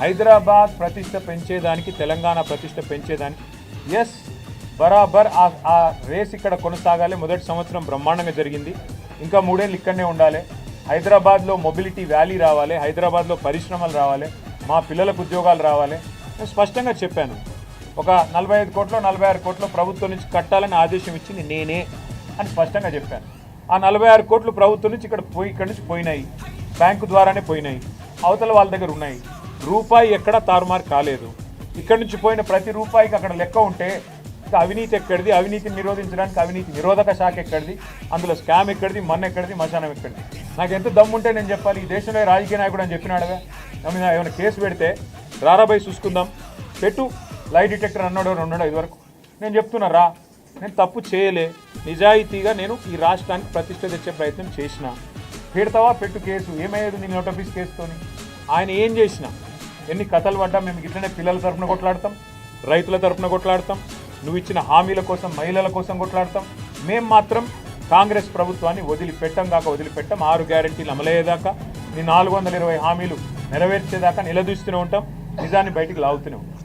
హైదరాబాద్ ప్రతిష్ట పెంచేదానికి తెలంగాణ ప్రతిష్ట పెంచేదానికి ఎస్ బరాబర్ ఆ రేస్ ఇక్కడ కొనసాగాలి. మొదటి సంవత్సరం బ్రహ్మాండంగా జరిగింది. ఇంకా మూడేళ్ళు ఇక్కడనే ఉండాలి. హైదరాబాద్లో మొబిలిటీ వ్యాలీ రావాలి. హైదరాబాద్లో పరిశ్రమలు రావాలి. మా పిల్లలకు ఉద్యోగాలు రావాలి. నేను స్పష్టంగా చెప్పాను. ఒక నలభై ఐదు కోట్లు నలభై ఆరు కోట్లు ప్రభుత్వం నుంచి కట్టాలని ఆదేశం ఇచ్చింది నేనే అని స్పష్టంగా చెప్పాను. ఆ నలభై ఆరు కోట్లు ప్రభుత్వం నుంచి ఇక్కడ పోయి ఇక్కడ నుంచి పోయినాయి. బ్యాంకు ద్వారానే పోయినాయి. అవతల వాళ్ళ దగ్గర ఉన్నాయి. రూపాయి ఎక్కడా తారుమారు కాలేదు. ఇక్కడి నుంచి పోయిన ప్రతి రూపాయికి అక్కడ లెక్క ఉంటే అవినీతి ఎక్కడిది? అవినీతిని నిరోధించడానికి అవినీతి నిరోధక శాఖ ఎక్కడిది? అందులో స్కామ్ ఎక్కడిది? మన్ ఎక్కడిది? మశానం ఎక్కడిది? నాకు ఎంత దమ్ముంటే నేను చెప్పాలి ఈ దేశంలో రాజకీయ నాయకుడు అని చెప్పినాడుగా ఏమైనా కేసు పెడితే రారాబై చూసుకుందాం. పెట్టు. లై డిటెక్టర్ అన్నాడు అని ఉన్నాడు ఇదివరకు నేను చెప్తున్నా రా. నేను తప్పు చేయలే. నిజాయితీగా నేను ఈ రాష్ట్రానికి ప్రతిష్ట తెచ్చే ప్రయత్నం చేసిన. పెడతావా పెట్టు కేసు. ఏమయ్యేది నీ నోటఫీస్ కేసుతోని? ఆయన ఏం చేసినా? ఎన్ని కథలు పడ్డా మేము ఇట్లనే పిల్లల తరపున కొట్లాడతాం రైతుల తరఫున కొట్లాడతాం నువ్వు ఇచ్చిన హామీల కోసం మహిళల కోసం కొట్లాడతాం. మేం మాత్రం కాంగ్రెస్ ప్రభుత్వాన్ని వదిలిపెట్టం కాక వదిలిపెట్టం ఆరు గ్యారెంటీలు అమలయ్యేదాకా నీ నాలుగు వందల ఇరవై హామీలు నెరవేర్చేదాకా నిలదీస్తూనే ఉంటాం నిజాన్ని బయటికి లాగుతూనే ఉంటాం.